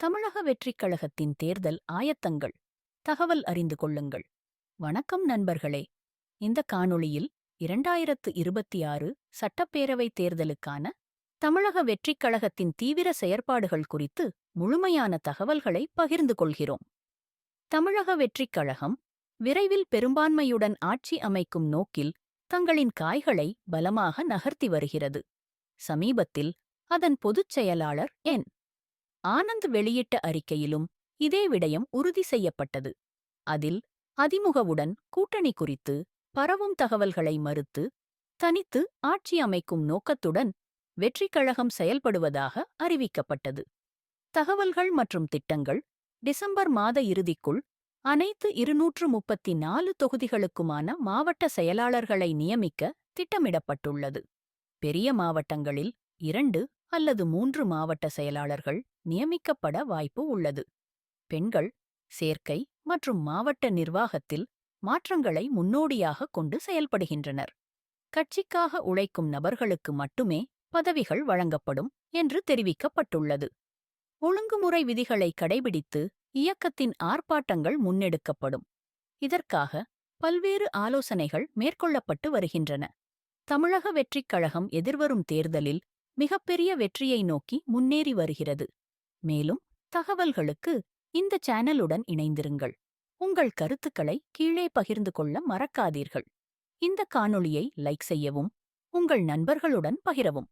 தமிழக வெற்றிக் கழகத்தின் தேர்தல் ஆயத்தங்கள். தகவல் அறிந்து கொள்ளுங்கள். வணக்கம் நண்பர்களே. இந்த காணொளியில் இரண்டாயிரத்து இருபத்தி ஆறு சட்டப்பேரவைத் தேர்தலுக்கான தமிழக வெற்றிக் கழகத்தின் தீவிர செயற்பாடுகள் குறித்து முழுமையான தகவல்களை பகிர்ந்து கொள்கிறோம். தமிழக வெற்றிக் கழகம் விரைவில் பெரும்பான்மையுடன் ஆட்சி அமைக்கும் நோக்கில் தங்களின் காய்களை பலமாக நகர்த்தி வருகிறது. சமீபத்தில் அதன் பொதுச் செயலாளர் என். ஆனந்த் வெளியிட்ட அறிக்கையிலும் இதே விடயம் உறுதி செய்யப்பட்டது. அதில் அதிமுகவுடன் கூட்டணி குறித்து பரவும் தகவல்களை மறுத்து தனித்து ஆட்சி அமைக்கும் நோக்கத்துடன் வெற்றிக்கழகம் செயல்படுவதாக அறிவிக்கப்பட்டது. தகவல்கள் மற்றும் திட்டங்கள் டிசம்பர் மாத இறுதிக்குள் அனைத்து இருநூற்று முப்பத்தி நாலு தொகுதிகளுக்குமான மாவட்ட செயலாளர்களை நியமிக்க திட்டமிடப்பட்டுள்ளது. பெரிய மாவட்டங்களில் இரண்டு அல்லது மூன்று மாவட்ட செயலாளர்கள் நியமிக்கப்பட வாய்ப்பு உள்ளது. பெண்கள் சேர்க்கை மற்றும் மாவட்ட நிர்வாகத்தில் மாற்றங்களை முன்னோடியாக கொண்டு செயல்படுகின்றனர். கட்சிக்காக உழைக்கும் நபர்களுக்கு மட்டுமே பதவிகள் வழங்கப்படும் என்று தெரிவிக்கப்பட்டுள்ளது. ஒழுங்குமுறை விதிகளை கடைபிடித்து இயக்கத்தின் ஆர்ப்பாட்டங்கள் முன்னெடுக்கப்படும். இதற்காக பல்வேறு ஆலோசனைகள் மேற்கொள்ளப்பட்டு வருகின்றன. தமிழக வெற்றிக் கழகம் எதிர்வரும் தேர்தலில் மிகப்பெரிய வெற்றியை நோக்கி முன்னேறி வருகிறது. மேலும் தகவல்களுக்கு இந்த சேனலுடன் இணைந்திருங்கள். உங்கள் கருத்துக்களை கீழே பகிர்ந்து கொள்ள மறக்காதீர்கள். இந்த காணொளியை லைக் செய்யவும் உங்கள் நண்பர்களுடன் பகிரவும்.